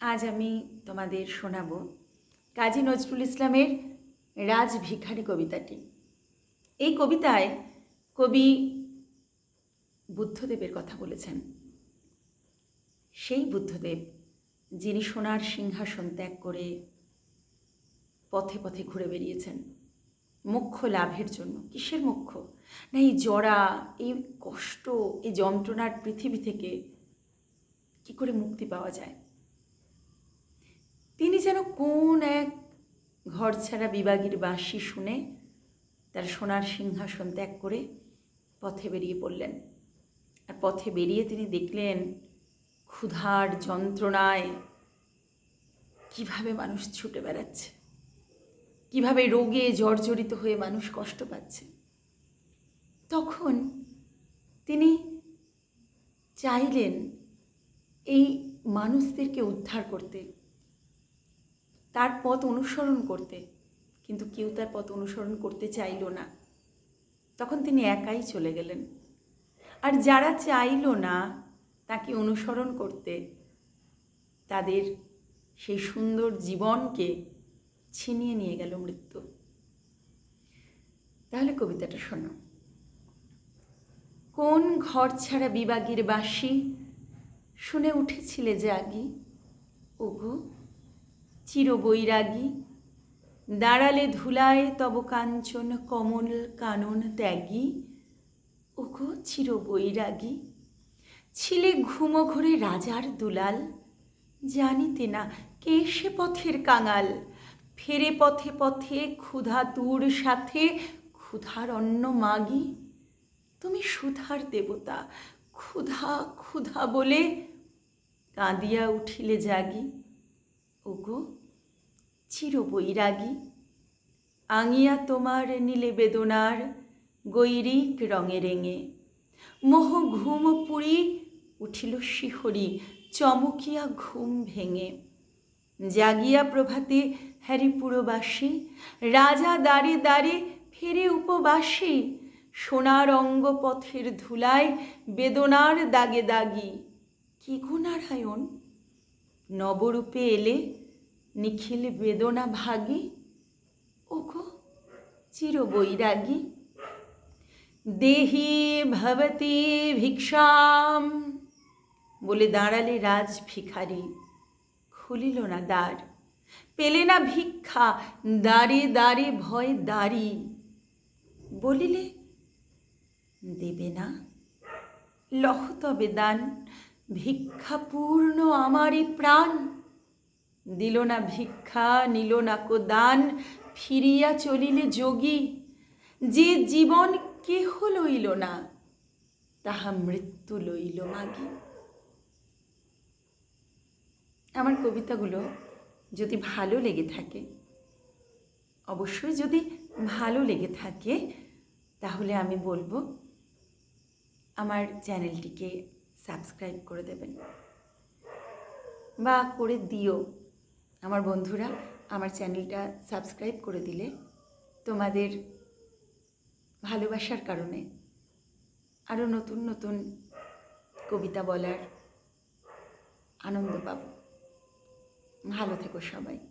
আজ আমি তোমাদের শোনাব কাজী নজরুল ইসলামের রাজ ভিখারি কবিতাটি। এই কবিতায় কবি বুদ্ধদেবের কথা বলেছেন। সেই বুদ্ধদেব, যিনি সোনার সিংহাসন ত্যাগ করে পথে পথে ঘুরে বেরিয়েছেন মোক্ষ লাভের জন্য। কিসের মোক্ষ? না, এই জড়া এই কষ্ট, এই যন্ত্রণার পৃথিবী থেকে কি করে মুক্তি পাওয়া যায়? তিনি যেন কোন এক ঘর ছাড়া বিভাগীর বাঁশি শুনে তার সোনার সিংহাসন ত্যাগ করে পথে বেরিয়ে পড়লেন। আর পথে বেরিয়ে তিনি দেখলেন ক্ষুধার যন্ত্রণায় কীভাবে মানুষ ছুটে বেড়াচ্ছে, কীভাবে রোগে জর্জরিত হয়ে মানুষ কষ্ট পাচ্ছে। তখন তিনি চাইলেন এই মানুষদেরকে উদ্ধার করতে তার পথ অনুসরণ করতে। কিন্তু কেউ তার পথ অনুসরণ করতে চাইল না। তখন তিনি একাই চলে গেলেন। আর যারা চাইল না তাকে অনুসরণ করতে, তাদের সেই সুন্দর জীবনকে ছিনিয়ে নিয়ে গেল মৃত্যু। তাহলে কবিতাটা শোনো। কোন ঘর ছাড়া বিবাগের বাসি শুনে উঠেছিলে জাগি ওগো চিরবৈরাগী। দাঁড়ালে ধুলায় তব কাঞ্চন, কমল কানন ত্যাগী। ওগো চিরবৈরাগী, ছিলে ঘুমো ঘরে রাজার দুলাল। জানিতে না কে সে পথের কাঙাল। ফেরে পথে পথে ক্ষুধা তুর সাথে ক্ষুধার অন্ন মাগি। তুমি সুধার দেবতা, ক্ষুধা ক্ষুধা বলে কাঁদিয়া উঠিলে জাগি। ওগো চিরবৈরাগী আঙিয়া তোমার নীলে বেদনার গৈরিক রঙে রেঙে। মোহ ঘুম পুরি উঠিল শিহরি, চমকিয়া ঘুম ভেঙে। জাগিয়া প্রভাতে হ্যারিপুরবাসী রাজা দাঁড়ে দাঁড়ে ফেরে উপবাসী, সোনার অঙ্গ পথের ধুলায় বেদনার দাগে দাগি। কি গো নারায়ণ? নবরূপে এলে নিখিল বেদনা ভাগি, ওগো চিরবৈরাগী। দেহি ভবতি ভিক্ষাম, বলে দাঁড়ালে রাজ ভিখারি। খুলিল না দ্বার, পেলে না ভিক্ষা, দাঁড়ে দাঁড়ে ভয় দাঁড়ি। বলিলে, দেবে না, লহ তবে দান, ভিক্ষাপূর্ণ আমারই প্রাণ। দিল না ভিক্ষা, নিল না কোদান, ফিরিয়া চলিলে যোগী। যে জীবন কেহ লইল না, তাহা মৃত্যু লইল মাগি। আমার কবিতাগুলো যদি ভালো লেগে থাকে, অবশ্যই যদি ভালো লেগে থাকে, তাহলে আমি বলব, আমার চ্যানেলটিকে সাবস্ক্রাইব করে দেবেন। বা করে দিও। আমার বন্ধুরা, আমার চ্যানেলটা সাবস্ক্রাইব করে দিলে তোমাদের ভালোবাসার কারণে আরও নতুন নতুন কবিতা বলার আনন্দ পাব। ভালো থেকো সবাই।